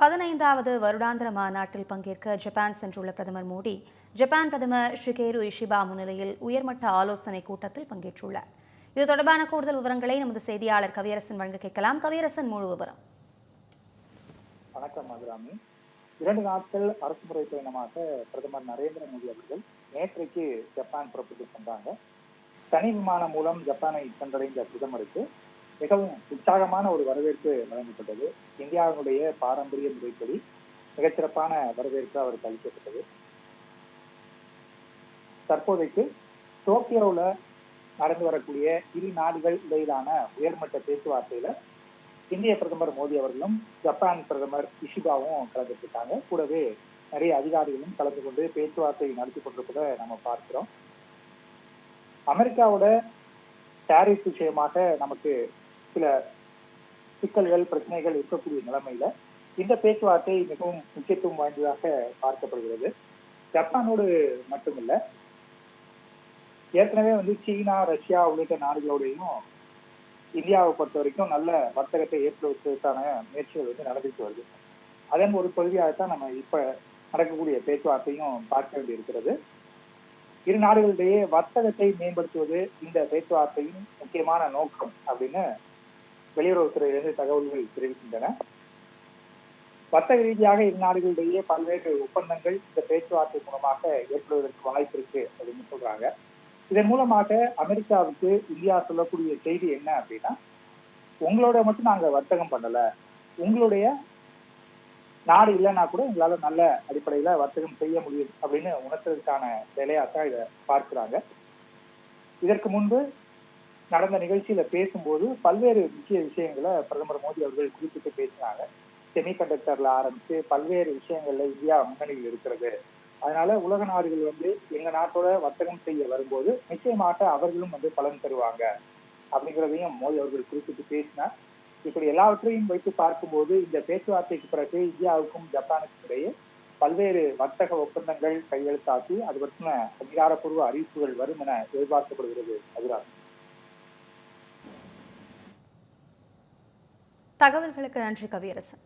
பதினைந்தாவது வருடாந்திர மாநாட்டில் பங்கேற்க ஜப்பான் சென்றுள்ள பிரதமர் மோடி ஜப்பான் பிரதமர் ஷிகேரு இஷிபா முன்னிலையில் உயர்மட்ட ஆலோசனை கூட்டத்தில் பங்கேற்றுள்ளார். இது தொடர்பான கூடுதல் விவரங்களை நமது செய்தியாளர் கவியரசன் வழங்க கேட்கலாம். கவியரசன் முழு விவரம். வணக்கம் மதுராமி இரண்டு நாட்கள் அரசுமுறை பயணமாக பிரதமர் நரேந்திர மோடி அவர்கள் நேற்றைக்கு ஜப்பான் புறப்பட்டு சென்றாங்க. தனி விமானம் மூலம் ஜப்பானை சென்றடைந்த பிரதமருக்கு மிகவும் உற்சாகமான ஒரு வரவேற்பு வழங்கப்பட்டது. இந்தியாவினுடைய பாரம்பரிய முறைப்படி மிகச்சிறப்பான வரவேற்பு அவருக்கு அளிக்கப்பட்டது. தற்போதைக்கு டோக்கியோவில் நடந்து வரக்கூடிய இரு நாடுகள் இடையிலான உயர்மட்ட பேச்சுவார்த்தையில இந்திய பிரதமர் மோடி அவர்களும் ஜப்பான் பிரதமர் இஷிபாவும் கலந்துருக்காங்க கூடவே நிறைய அதிகாரிகளும் கலந்து கொண்டு பேச்சுவார்த்தை நடத்தி கொண்டிருப்பதை நம்ம பார்க்கிறோம். அமெரிக்காவோட டாரிஃப் விஷயமாக நமக்கு சில சிக்கல்கள் பிரச்சனைகள் இருக்கக்கூடிய நிலைமையில இந்த பேச்சுவார்த்தை மிகவும் முக்கியத்துவம் வாய்ந்ததாக பார்க்கப்படுகிறது. ஜப்பானோடு மட்டுமில்ல ஏற்கனவே வந்து சீனா ரஷ்யா உள்ளிட்ட நாடுகளோடையும் இந்தியாவை பொறுத்த வரைக்கும் நல்ல வர்த்தகத்தை ஏற்படுத்துவதற்கான முயற்சிகள் வந்து நடந்துட்டு வருது. அதன் ஒரு பகுதியாகத்தான் நம்ம இப்ப நடக்கக்கூடிய பேச்சுவார்த்தையும் பார்க்க வேண்டியிருக்கிறது. இரு நாடுகளிடையே வர்த்தகத்தை மேம்படுத்துவது இந்த பேச்சுவார்த்தையின் முக்கியமான நோக்கம் அப்படின்னு வெளியுறவுத்துறையிலிருந்து தகவல்கள் தெரிவிக்கின்றன. வர்த்தக ரீதியாக இரு நாடுகளிடையே பல்வேறு ஒப்பந்தங்கள் இந்த பேச்சுவார்த்தை மூலமாக ஏற்படுவதற்கு வாய்ப்பு இருக்கு அப்படின்னு சொல்றாங்க. இதன் மூலமாக அமெரிக்காவுக்கு இந்தியா சொல்லக்கூடிய செய்தி என்ன அப்படின்னா உங்களோட மட்டும் நாங்க வர்த்தகம் பண்ணல. உங்களுடைய நாடு இல்லைன்னா கூட எங்களால நல்ல அடிப்படையில வர்த்தகம் செய்ய முடியும் அப்படின்னு உணர்த்துறதுக்கான வேலையாத்தான் இதை பார்க்கிறாங்க. இதற்கு முன்பு நடந்த நிகழ்ச்சியில பேசும்போது பல்வேறு முக்கிய விஷயங்களை பிரதமர் மோடி அவர்கள் குறிப்பிட்டு பேசினாங்க. செமிகண்டக்டர்ல ஆரம்பிச்சு பல்வேறு விஷயங்கள்ல இந்தியா முன்னணியில் இருக்கிறது. அதனால உலக நாடுகள் வந்து எங்க நாட்டோட வர்த்தகம் செய்ய வரும்போது நிச்சயமாக அவர்களும் வந்து பலன் தருவாங்க அப்படிங்கிறதையும் மோடி அவர்கள் குறிப்பிட்டு பேசினார். இப்படி எல்லாவற்றையும் வைத்து பார்க்கும்போது இந்த பேச்சுவார்த்தைக்கு பிறகு இந்தியாவுக்கும் ஜப்பானுக்கும் இடையே பல்வேறு வர்த்தக ஒப்பந்தங்கள் கையெழுத்தாக்கி அது பற்றின அதிகாரப்பூர்வ அறிவிப்புகள் வரும் என எதிர்பார்க்கப்படுகிறது. அதுதான். தகவல்களுக்கு நன்றி கவியரசன்.